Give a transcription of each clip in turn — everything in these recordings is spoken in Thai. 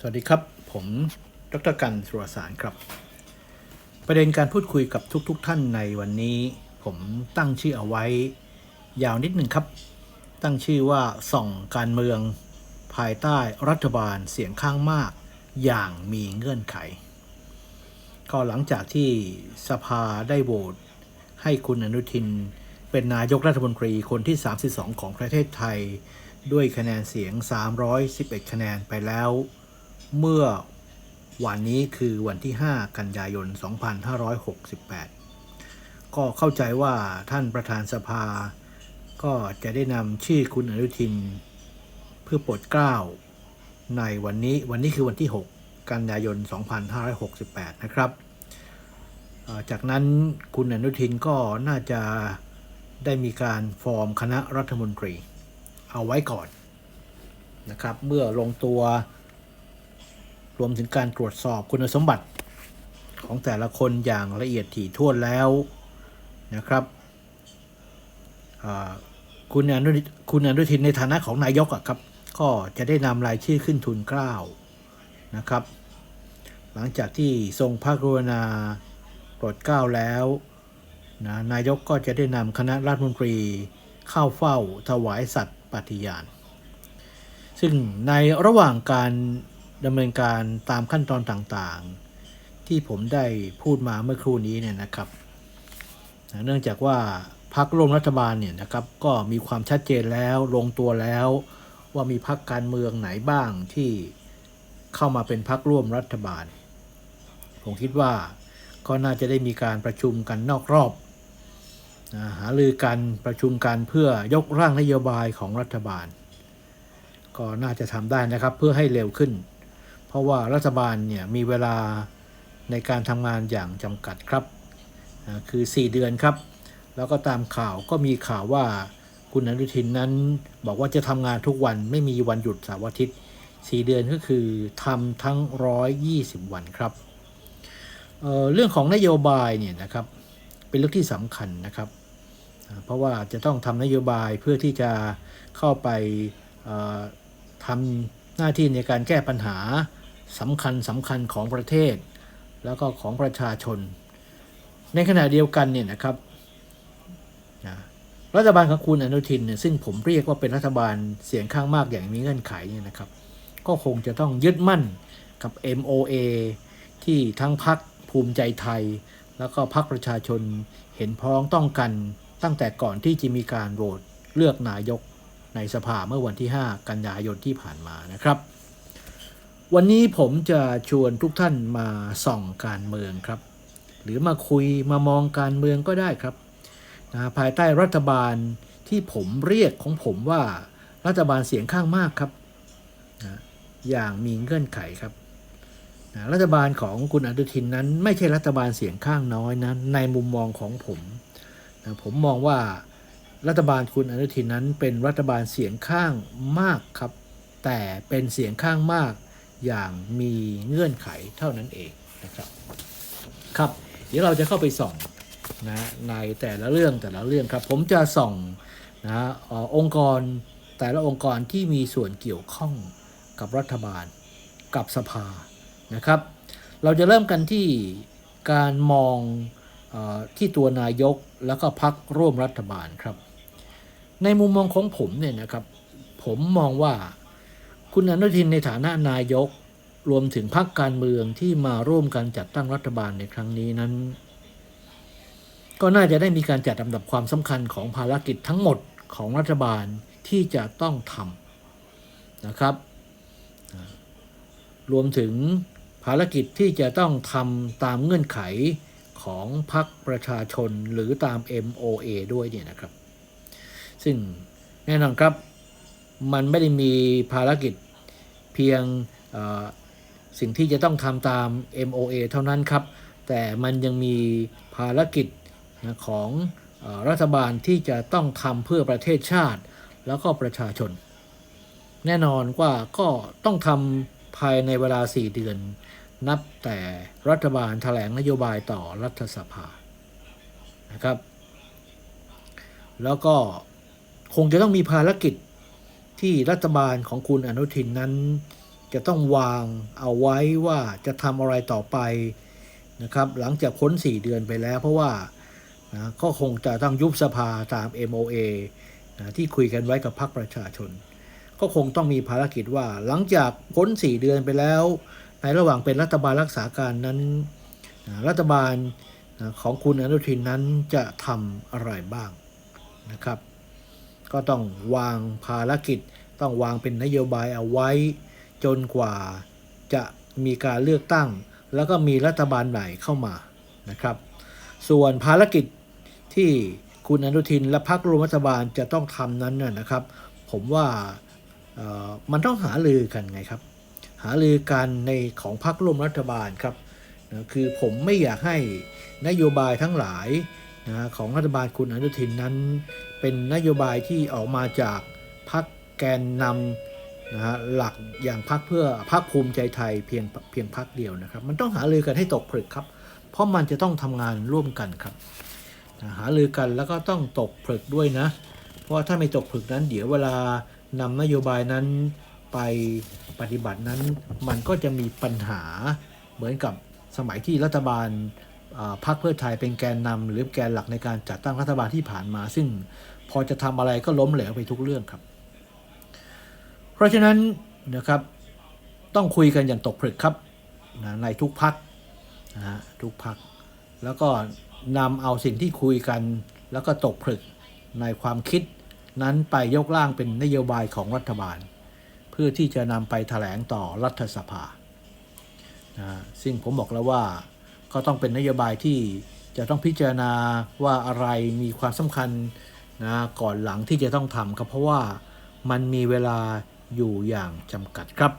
สวัสดีครับ ผมดรกันสุรสารครับ ประเด็นการพูดคุยกับทุกๆทท่านในวันนี้ ผมตั้งชื่อเอาไว้ ยาวนิดหนึ่งครับ ตั้งชื่อว่าส่องการเมือง ภายใต้รัฐบาลเสียงข้างมาก อย่างมีเงื่อนไข ก็หลังจากที่สภาได้โหวตให้คุณอนุทิน เป็นนายกรัฐมนตรีคนที่ 32 ของประเทศไทย ด้วยคะแนนเสียง 311 คะแนนไปแล้ว เมื่อวันนี้คือวันที่ 5 กันยายน 2568 ก็เข้าใจว่าท่านประธานสภา ก็จะได้นำชื่อคุณอนุทิน เพื่อโปรดเกล้า ในวันนี้วันนี้คือวันที่ 6 กันยายน 2568 นะครับ จากนั้นคุณอนุทินก็น่าจะได้มีการฟอร์มคณะรัฐมนตรี เอาไว้ก่อนนะครับ เมื่อลงตัว รวมถึงการตรวจสอบคุณสมบัติของแต่ละคนอย่างละเอียดถี่ถ้วนแล้วนะครับคุณอนุทินคุณอนุทินในฐานะของนายกครับ ก็จะได้นำรายชื่อขึ้นทุนเกล้านะครับ หลังจากที่ทรงพระกรุณาโปรดเกล้าแล้วนะนายกก็จะได้นำคณะรัฐมนตรีเข้าเฝ้าถวายสัตย์ปฏิญาณ ซึ่งในระหว่างการ ดำเนินการตามขั้นตอนต่างๆ ที่ผมได้พูดมาเมื่อครู่นี้เนี่ยนะครับเนื่องจากว่าพักร่วมรัฐบาลเนี่ยนะครับก็มีความชัดเจนแล้วลงตัวแล้ว ว่ามีพักการเมืองไหนบ้างที่เข้ามาเป็นพักร่วมรัฐบาล ผมคิดว่าก็น่าจะได้มีการประชุมกันนอกรอบหารือกันประชุมกันเพื่อยกร่างนโยบายของรัฐบาล ก็น่าจะทำได้นะครับเพื่อให้เร็วขึ้น เพราะว่ารัฐบาลเนี่ยมีเวลาในการทำงานอย่างจำกัดครับ คือ 4 เดือนครับ แล้วก็ตามข่าวก็มีข่าวว่าคุณอนุทินนั้นบอกว่าจะทำงานทุกวันไม่มีวันหยุดเสาร์อาทิตย์ 4 เดือนก็คือทำทั้ง 120 วันครับเเรื่องของนโยบายเนี่ยนะครับเป็นเรื่องที่สำคัญนะครับ เพราะว่าจะต้องทำนโยบายเพื่อที่จะเข้าไปทำหน้าที่ในการแก้ปัญหา สำคัญสำคัญของประเทศ แล้วก็ของประชาชน ในขณะเดียวกันเนี่ยนะครับนะรัฐบาลของคุณอนุทินเนี่ยซึ่งผมเรียกว่าเป็นรัฐบาลเสียงข้างมากอย่างมีเงื่อนไขเนี่ยนะครับ ก็คงจะต้องยึดมั่นกับ MOA ที่ทั้งพักภูมิใจไทย แล้วก็พักประชาชนเห็นพ้องต้องกันตั้งแต่ก่อนที่จะมีการโหวตเลือกนายกในสภาเมื่อวันที่ 5 กันยายนที่ผ่านมานะครับ วันนี้ผมจะชวนทุกท่านมาส่องการเมืองครับ หรือมาคุยมามองการเมืองก็ได้ครับนะภายใต้รัฐบาลที่ผมเรียกของผมว่ารัฐบาลเสียงข้างมากครับนะอย่างมีเงื่อนไขครับนะรัฐบาลของคุณอนุทินนั้น ไม่ใช่รัฐบาลเสียงข้างน้อยนะในมุมมองของผมนะผมมองว่ารัฐบาลคุณอนุทินนั้นเป็นรัฐบาลเสียงข้างมากครับ แต่เป็นเสียงข้างมาก อย่างมีเงื่อนไขเท่านั้นเองนะครับครับเดี๋ยวเราจะเข้าไปส่องนะในแต่ละเรื่องแต่ละเรื่องครับ ผมจะส่องนะออองค์กรแต่ละองค์กรที่มีส่วนเกี่ยวข้องกับรัฐบาลกับสภานะครับ เราจะเริ่มกันที่การมองอที่ตัวนายกแล้วก็พักร่วมรัฐบาลครับ ในมุมมองของผมเนี่ยนะครับ ผมมองว่า คุณอนุทินในฐานะนายกรวมถึงพรรคการเมืองที่มาร่วมกันจัดตั้งรัฐบาลในครั้งนี้นั้น ก็น่าจะได้มีการจัดลำดับความสำคัญของภารกิจทั้งหมดของรัฐบาลที่จะต้องทำนะครับ รวมถึงภารกิจที่จะต้องทำตามเงื่อนไขของพรรคประชาชนหรือตาม MOA ด้วยเนี่ยนะครับ ซึ่งแน่นอนครับ มันไม่ได้มีภารกิจ พียงสิ่งที่จะต้องทำตาม MOA เท่านั้นครับ แต่มันยังมีภารกิจนะของอรัฐบาลที่จะต้องทำเพื่อประเทศชาติ แล้วก็ประชาชน แน่นอนว่าก็ต้องทำภายในเวลา 4 เดือน นับแต่รัฐบาลแถลงนโยบายต่อรัฐสภานะครับ แล้วก็คงจะต้องมีภารกิจ ที่รัฐบาลของคุณอนุทินนั้น จะต้องวางเอาไว้ว่าจะทำอะไรต่อไปนะครับหลังจากพ้น 4 เดือนไปแล้ว เพราะว่านะก็คงจะต้องยุบสภาตาม MOA นะที่คุยกันไว้กับพรรคประชาชน ก็คงต้องมีภารกิจว่าหลังจากพ้น 4 เดือนไปแล้ว ในระหว่างเป็นรัฐบาลรักษาการนั้นนะรัฐบาลนะของคุณอนุทินนั้นจะทำอะไรบ้างนะครับ ก็ต้องวางภารกิจ ต้องวางเป็นนโยบายเอาไว้ จนกว่าจะมีการเลือกตั้ง แล้วก็มีรัฐบาลใหม่เข้ามานะครับ ส่วนภารกิจที่คุณอนุทินและพรรคร่วมรัฐบาลจะต้องทำนั้นน่ะนะครับ ผมว่าเออมันต้องหาลือกันไงครับ หาลือกันในของพรรคร่วมรัฐบาลครับคือผมไม่อยากให้นโยบายทั้งหลาย นะของรัฐบาลคุณอนุทินนั้น เป็นนโยบายที่ออกมาจากพรรคแกนนำนะฮะหลักอย่างพรรคเพื่อพรรคภูมิใจไทยเพียงเพียงพรรคเดียวนะครับ มันต้องหาลือกันให้ตกผลึกครับ เพราะมันจะต้องทำงานร่วมกันครับนะหาลือกันแล้วก็ต้องตกผลึกด้วยนะ เพราะถ้าไม่ตกผลึกนั้น เดี๋ยวเวลานำนโยบายนั้นไปปฏิบัตินั้น มันก็จะมีปัญหาเหมือนกับสมัยที่รัฐบาล พรรคเพื่อไทยเป็นแกนนำหรือแกนหลักในการจัดตั้งรัฐบาลที่ผ่านมา ซึ่งพอจะทำอะไรก็ล้มเหลวไปทุกเรื่องครับ เพราะฉะนั้นนะครับต้องคุยกันอย่างตกผลึกครับนะในทุกพักนะฮะทุกพัก แล้วก็นำเอาสิ่งที่คุยกัน แล้วก็ตกผลึกในความคิดนั้นไปยกร่างเป็นนโยบายของรัฐบาล เพื่อที่จะนำไปแถลงต่อรัฐสภานะซึ่งผมบอกแล้วว่า ก็ต้องเป็นนโยบายที่จะต้องพิจารณาว่าอะไรมีความสำคัญนะก่อนหลังที่จะต้องทำครับเพราะว่ามันมีเวลาอยู่อย่างจำกัดครับ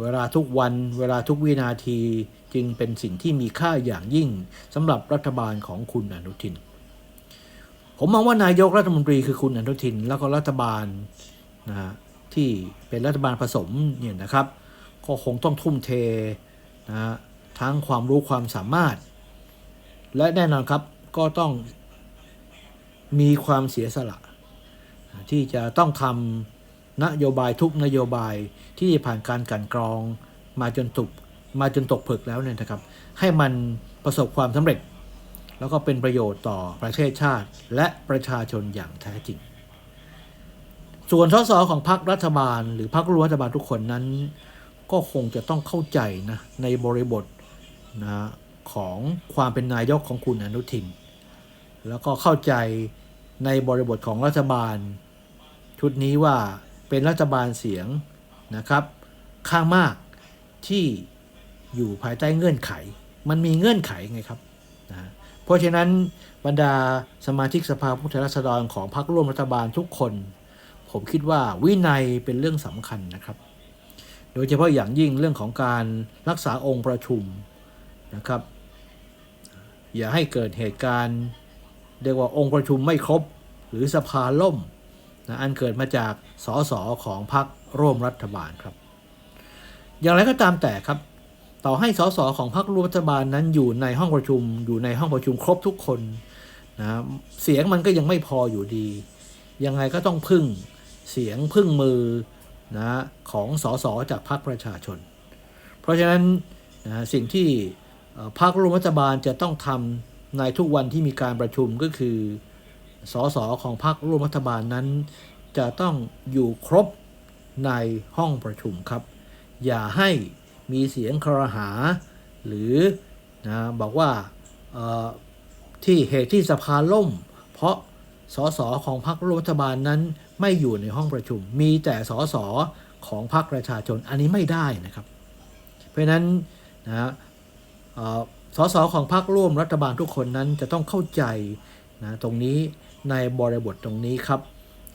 เวลาทุกวันเวลาทุกวินาทีจึงเป็นสิ่งที่มีค่าอย่างยิ่งสำหรับรัฐบาลของคุณอนุทิน ผมมองว่านายกรัฐมนตรีคือคุณอนุทิน แล้วก็รัฐบาลนะฮะที่เป็นรัฐบาลผสมเนี่ยนะครับ ก็คงต้องทุ่มเทนะฮะ ทั้งความรู้ความสามารถ และแน่นอนครับก็ต้องมีความเสียสละ ที่จะต้องทำนโยบายทุกนโยบายที่ผ่านการกันกรอง มาจนตกมาจนตกผลึกแล้วเนี่ยนะครับ ให้มันประสบความสำเร็จ แล้วก็เป็นประโยชน์ต่อประเทศชาติ และประชาชนอย่างแท้จริง ส่วนสสของพรรครัฐบาล หรือพรรครัฐบาลทุกคนนั้น ก็คงจะต้องเข้าใจนะในบริบท นะของความเป็นนายกของคุณอนุทิน แล้วก็เข้าใจในบริบทของรัฐบาล ชุดนี้ว่าเป็นรัฐบาลเสียงนะครับ ข้างมากที่อยู่ภายใต้เงื่อนไข มันมีเงื่อนไขไงครับนะเพราะฉะนั้นบรรดาสมาชิกสภาผู้แทนราษฎรของพรรคร่วมรัฐบาลทุกคน ผมคิดว่าวินัยเป็นเรื่องสำคัญนะครับ โดยเฉพาะอย่างยิ่งเรื่องของการรักษาองค์ประชุม นะครับ อย่าให้เกิดเหตุการณ์ เรียกว่าองค์ประชุมไม่ครบ หรือสภาล่มนะอันเกิดมาจากสสของพรรคร่วมรัฐบาลครับ อย่างไรก็ตามแต่ครับ ต่อให้สสของพรรคร่วมรัฐบาลนั้นอยู่ในห้องประชุม อยู่ในห้องประชุมครบทุกคนนะเสียงมันก็ยังไม่พออยู่ดี ยังไงก็ต้องพึ่งเสียงพึ่งมือนะของสสจากพรรคประชาชน เพราะฉะนั้นนะสิ่งที่ พรรคร่วมรัฐบาลจะต้องทำในทุกวันที่มีการประชุมก็คือสสของพรรคร่วมรัฐบาลนั้น จะต้องอยู่ครบในห้องประชุมครับ อย่าให้มีเสียงครหา หรือนะบอกว่าที่เหตุที่สภาล่ม เพราะสสของพรรครัฐบาลนั้นไม่อยู่ในห้องประชุม มีแต่สสของพรรคประชาชนอันนี้ไม่ได้นะครับ เพราะนั้นนะ สสของพรรคร่วมรัฐบาลทุกคนนั้นจะต้องเข้าใจนะตรงนี้ในบริบทตรงนี้ครับ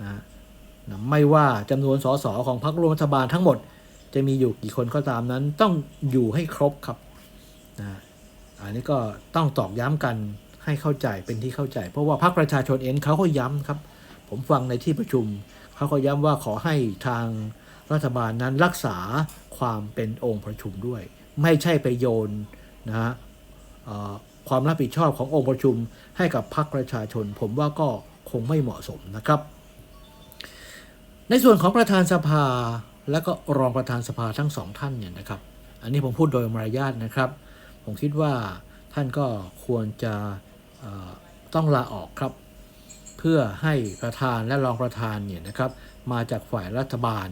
นะนะไม่ว่าจำนวนสสของพรรคร่วมรัฐบาลทั้งหมด จะมีอยู่กี่คนก็ตามนั้น ต้องอยู่ให้ครบครับนะอันนี้ก็ต้องตอกย้ำกันให้เข้าใจเป็นที่เข้าใจ เพราะว่าพรรคประชาชนเองเขาก็ย้ำครับ ผมฟังในที่ประชุมเขาก็ย้ำว่าขอให้ทางรัฐบาลนั้นรักษาความเป็นองค์ประชุมด้วย ไม่ใช่ไปโยน นะฮะความรับผิดชอบขององค์ประชุมให้กับพรรคประชาชน ผมว่าก็คงไม่เหมาะสมนะครับ ในส่วนของประธานสภาและก็รองประธานสภาทั้งสองท่านเนี่ยนะครับ อันนี้ผมพูดโดยมารยาทนะครับ ผมคิดว่าท่านก็ควรจะต้องลาออกครับ เพื่อให้ประธานและรองประธานเนี่ยนะครับ มาจากฝ่ายรัฐบาล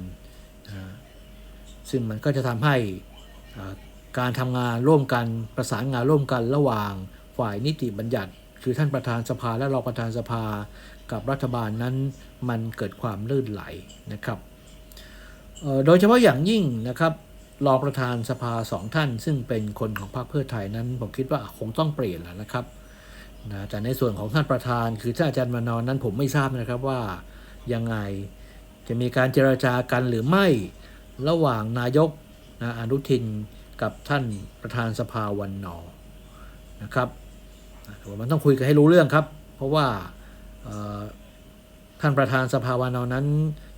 ซึ่งมันก็จะทำให้ การทำงานร่วมกันประสานงานร่วมกันระหว่าง ฝ่ายนิติบัญญัติ คือท่านประธานสภาและรองประธานสภา กับรัฐบาลนั้นมันเกิดความลื่นไหลนะครับโดยเฉพาะอย่างยิ่งนะครับรองประธานสภาสองท่าน ซึ่งเป็นคนของพรรคเพื่อไทยนั้น ผมคิดว่าคงต้องเปลี่ยนแล้วนะครับนะแต่ในส่วนของท่านประธานคือท่านอาจารย์มานอนนั้นผมไม่ทราบนะครับว่ายังไงจะมีการเจรจากันหรือไม่ระหว่างนายกนะอนุทิน กับท่านประธานสภาวันนอนะครับว่ามันต้องคุยกันให้รู้เรื่องครับ เพราะว่าท่านประธานสภาวันนอนั้น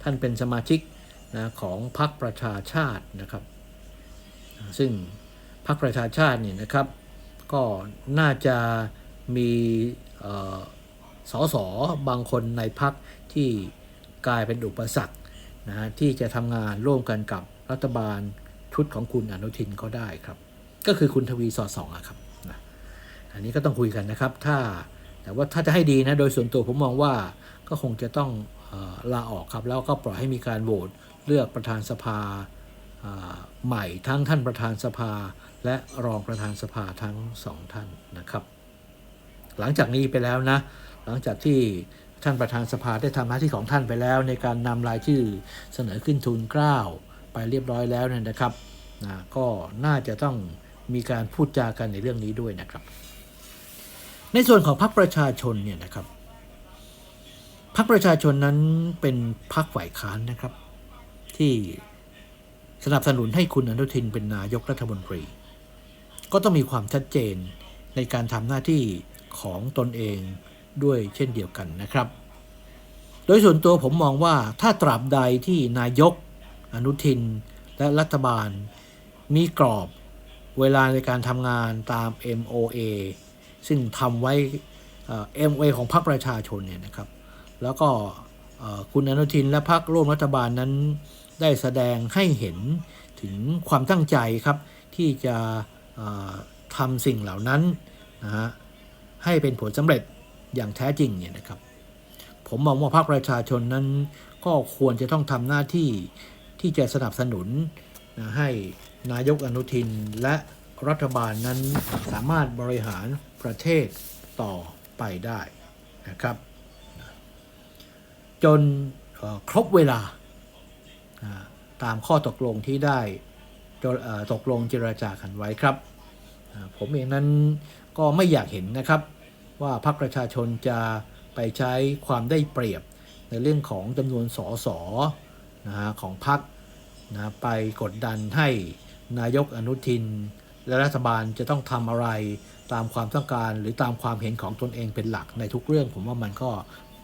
ท่านเป็นสมาชิกนะของพรรคประชาชาตินะครับ ซึ่งพรรคประชาชาติเนี่ยนะครับ ก็น่าจะมีสสบางคนในพักที่กลายเป็นอุปสรรคนะฮะที่จะทำงานร่วมกันกับรัฐบาล ชุดของคุณอนุทินก็ได้ครับ ก็คือคุณทวีสอดสองอะครับนะอันนี้ก็ต้องคุยกันนะครับ ถ้าแต่ว่าถ้าจะให้ดีนะโดยส่วนตัวผมมองว่าก็คงจะต้องออลาออกครับ แล้วก็ปล่อยให้มีการโหวตเลือกประธานสภาอ่าใหม่ทั้งท่านประธานสภา และรองประธานสภาทั้งสองท่านนะครับ หลังจากนี้ไปแล้วนะ หลังจากที่ท่านประธานสภาได้ทำหน้าที่ของท่านไปแล้ว ในการนำรายชื่อเสนอขึ้นทุนเกล้า ไปเรียบร้อยแล้วเนี่ยนะครับนะก็น่าจะต้องมีการพูดจากันในเรื่องนี้ด้วยนะครับ ในส่วนของพรรคประชาชนเนี่ยนะครับพรรคประชาชนนั้นเป็นพรรคฝ่ายค้านนะครับ ที่สนับสนุนให้คุณอนุทินเป็นนายกรัฐมนตรี ก็ต้องมีความชัดเจนในการทำหน้าที่ของตนเองด้วยเช่นเดียวกันนะครับ โดยส่วนตัวผมมองว่าถ้าตราบใดที่นายก อนุทิน และรัฐบาล มีกรอบเวลาในการทำงานตาม MOA ซึ่งทำไว้เอ่อ MOA ของพรรคประชาชนเนี่ยนะครับ แล้วก็คุณอนุทินและพรรคร่วมรัฐบาลนั้น ได้แสดงให้เห็นถึงความตั้งใจครับที่จะทำสิ่งเหล่านั้นนะฮะให้เป็นผลสำเร็จอย่างแท้จริงเนี่ยนะครับ ผมมองว่าพรรคประชาชนนั้น ก็ควรจะต้องทำหน้าที่ ที่จะสนับสนุนนะให้นายกอนุทินและรัฐบาลนั้นสามารถบริหารประเทศต่อไปได้นะครับ จนครบเวลาตามข้อตกลงที่ได้ตกลงเจรจากันไว้ครับ ผมเองนั้นก็ไม่อยากเห็นนะครับ ว่าพรรคประชาชนจะไปใช้ความได้เปรียบในเรื่องของจำนวนสสนะฮะของพรรค นะไปกดดันให้นายกอนุทิน และรัฐบาลจะต้องทำอะไรตามความต้องการหรือตามความเห็นของตนเองเป็นหลักในทุกเรื่อง ผมว่ามันก็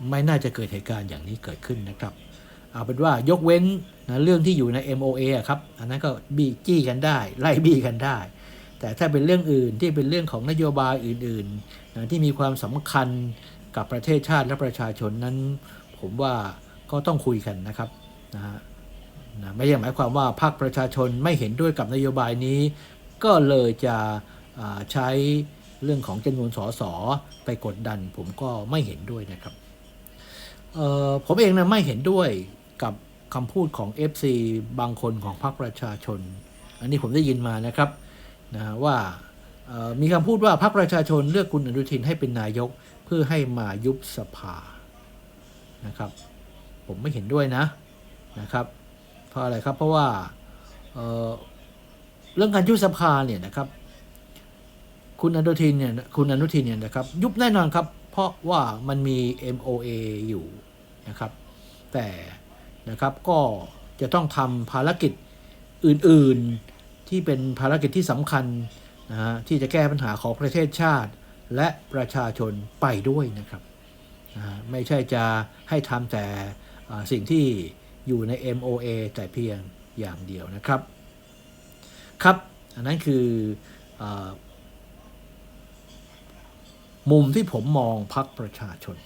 ไม่น่าจะเกิดเหตุการณ์อย่างนี้เกิดขึ้นนะครับเอาเป็นว่ายกเว้นนะเรื่องที่อยู่ใน MOA อครับ อันนั้นก็บีจี้กันได้ ไล่บี้กันได้ แต่ถ้าเป็นเรื่องอื่นที่เป็นเรื่องของนโยบายอื่นๆนะที่มีความสำคัญกับประเทศชาติและประชาชนนั้น ผมว่าก็ต้องคุยกันนะครับนะฮะ นะไม่ใช่หมายความว่าพรรคประชาชนไม่เห็นด้วยกับนโยบายนี้ ก็เลยจะใช้เรื่องของจำนวนสสไปกดดัน ผมก็ไม่เห็นด้วยนะครับผมเองนะไม่เห็นด้วยกับคำพูดของ FC บางคนของพรรคประชาชน อันนี้ผมได้ยินมานะครับนะว่ามีคำพูดว่าพรรคประชาชนเลือกคุณอนุทินให้เป็นนายกเพื่อให้มายุบสภานะครับ ผมไม่เห็นด้วยนะนะครับ เพราะอะไรครับ เพราะว่าเเรื่องการยุบสภาเนี่ยนะครับ คุณอนุทินเนี่ยคุณอนุทินเนี่ยนะครับ ยุบแน่นอนครับ เพราะว่ามันมี MOA อยู่นะครับ แต่นะครับก็จะต้องทำภารกิจอื่นๆที่เป็นภารกิจที่สำคัญนะฮะที่จะแก้ปัญหาของประเทศชาติ และประชาชนไปด้วยนะครับนะไม่ใช่จะให้ทำแต่สิ่งที่ อยู่ใน MOA แต่เพียงอย่างเดียวนะครับ ครับ อันนั้นคืออมุมที่ผมมองพักประชาชน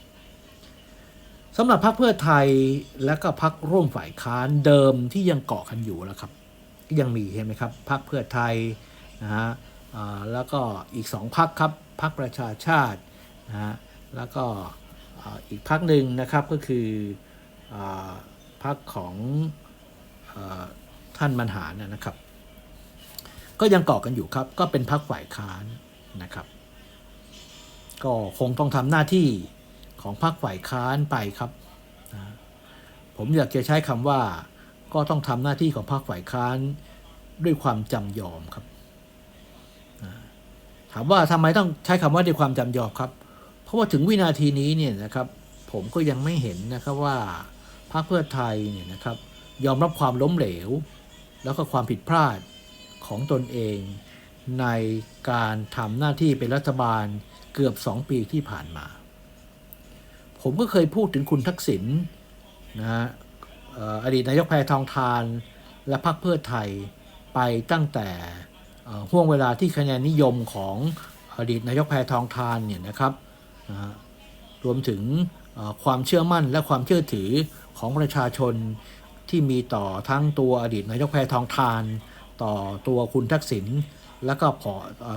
สำหรับพรรคเพื่อไทยและก็พรรคร่วมฝ่ายค้านเดิมที่ยังเกาะกันอยู่แล้วครับยังมีเห็นไหมครับพรรคเพื่อไทยนะฮะแล้วก็อีกสองพรรครับพรรคประชาชาตินะฮะแล้วก็อีกพรรคหนึ่งนะครับก็คืออ พรรคของอท่านบรรหารนะนะครับ ก็ยังเกาะกันอยู่ครับ ก็เป็นพรรคฝ่ายค้านนะครับ ก็คงต้องทำหน้าที่ของพรรคฝ่ายค้านไปครับนะผมอยากจะใช้คำว่า ก็ต้องทำหน้าที่ของพรรคฝ่ายค้านด้วยความจำยอมครับนะถามว่าทำไมต้องใช้คำว่าด้วยความจำยอมครับ เพราะว่าถึงวินาทีนี้เนี่ยนะครับ ผมก็ยังไม่เห็นนะครับว่า รรคเพื่อไทยเนี่ยนะครับยอมรับความล้มเหลว แล้วก็ความผิดพลาดของตนเองในการทำหน้าที่เป็นรัฐบาลเกือบสองปีที่ผ่านมา ผมก็เคยพูดถึงคุณทักษิณนะฮะอออดีตนายกแพทองทานและพรรคเพื่อไทยไปตั้งแต่ห่วงเวลาที่คะแนนนิยมของอดีตนายกแพทองทานเนี่ยนะครับนะรวมถึงความเชื่อมั่นและความเชื่อถือ ของประชาชนที่มีต่อทั้งตัวอดีตนายกแพทองทาน ต่อตัวคุณทักษิณแล้วก็พอ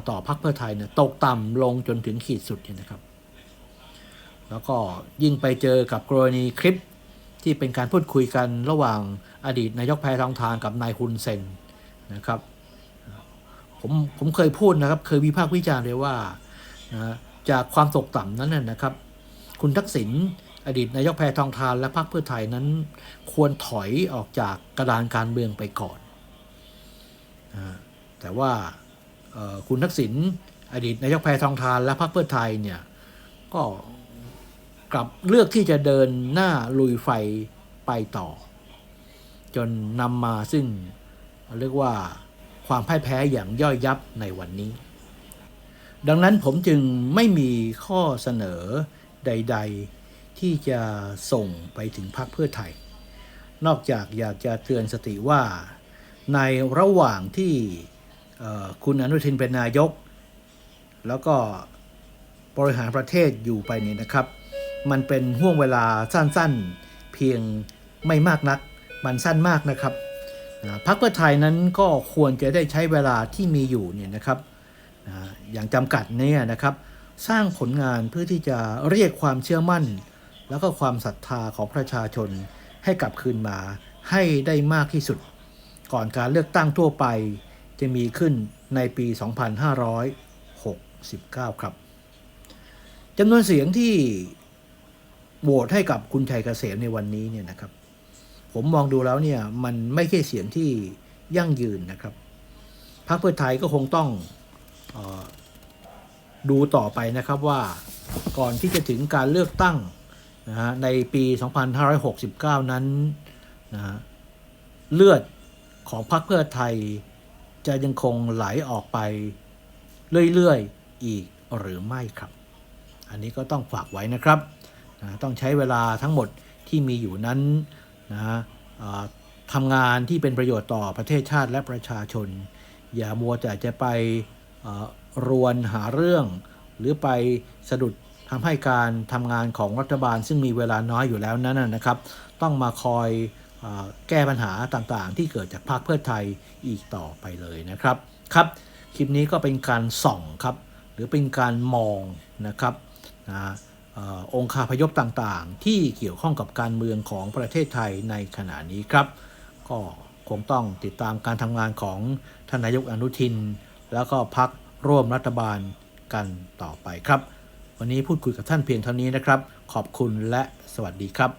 ต่อพรรคเพื่อไทยเนี่ยตกต่ำลงจนถึงขีดสุดเนี่ยนะครับ แล้วก็ยิ่งไปเจอกับกรณีคลิปที่เป็นการพูดคุยกันระหว่างอดีตนายกแพทองทานกับนายฮุนเซนนะครับผมผมเคยพูดนะครับ เคยวิพากษ์วิจารณ์เลยว่านะจากความตกต่ำนั้นนะครับ คุณทักษิณ อดีตนายกแพทองทานและพรรคเพื่อไทยนั้น ควรถอยออกจากกระดานการเมืองไปก่อน แต่ว่าคุณทักษิณอดีตนายกแพทองทานและพรรคเพื่อไทยเนี่ยก็กลับเลือกที่จะเดินหน้าลุยไฟไปต่อ จนนำมาซึ่งเรียกว่าความพ่ายแพ้อย่างย่อยยับในวันนี้ ดังนั้นผมจึงไม่มีข้อเสนอใด ๆ ที่จะส่งไปถึงพรรคเพื่อไทย นอกจากอยากจะเตือนสติว่า ในระหว่างที่คุณอนุทินเป็นนายก แล้วก็บริหารประเทศอยู่ไปเนี่ยนะครับ มันเป็นห่วงเวลาสั้นๆเพียงไม่มากนัก มันสั้นมากนะครับพรรคเพื่อไทยนั้นก็ควรจะได้ใช้เวลาที่มีอยู่เนี่ยนะครับอย่างจำกัดเนี่ยนะครับ สร้างผลงานเพื่อที่จะเรียกความเชื่อมั่น แล้วก็ความศรัทธาของประชาชนให้กลับคืนมาให้ได้มากที่สุด ก่อนการเลือกตั้งทั่วไปจะมีขึ้นในปี 2569 ครับจำนวนเสียงที่โหวตให้กับคุณชัยเกษมในวันนี้เนี่ยนะครับ ผมมองดูแล้วเนี่ยมันไม่ใช่เสียงที่ยั่งยืนนะครับพรรคเพื่อไทยก็คงต้องออดูต่อไปนะครับว่าก่อนที่จะถึงการเลือกตั้ง นะฮะในปี 2569 นั้นนะเลือดของพรรคเพื่อไทยจะยังคงไหลออกไปเรื่อยๆอีกหรือไม่ครับ อันนี้ก็ต้องฝากไว้นะครับนะต้องใช้เวลาทั้งหมดที่มีอยู่นั้นนะทำงานที่เป็นประโยชน์ต่อประเทศชาติและประชาชน อย่ามัวแต่จะไปรวนหาเรื่อง หรือไปสะดุด ทำให้การทำงานของรัฐบาลซึ่งมีเวลาน้อยอยู่แล้วนั้นนะครับ ต้องมาคอยอแก้ปัญหาต่างๆ ที่เกิดจากพรรคเพื่อไทยอีกต่อไปเลยนะครับครับ คลิปนี้ก็เป็นการส่องครับ หรือเป็นการมองนะครับนะออองค์คาพยพต่างๆ ที่เกี่ยวข้องกับการเมืองของประเทศไทยในขณะนี้ครับ ก็คงต้องติดตามการทำงานของท่านนายกอนุทิน แล้วก็พักร่วมรัฐบาลกันต่อไปครับ วันนี้พูดคุยกับท่านเพียงเท่านี้นะครับ ขอบคุณและสวัสดีครับ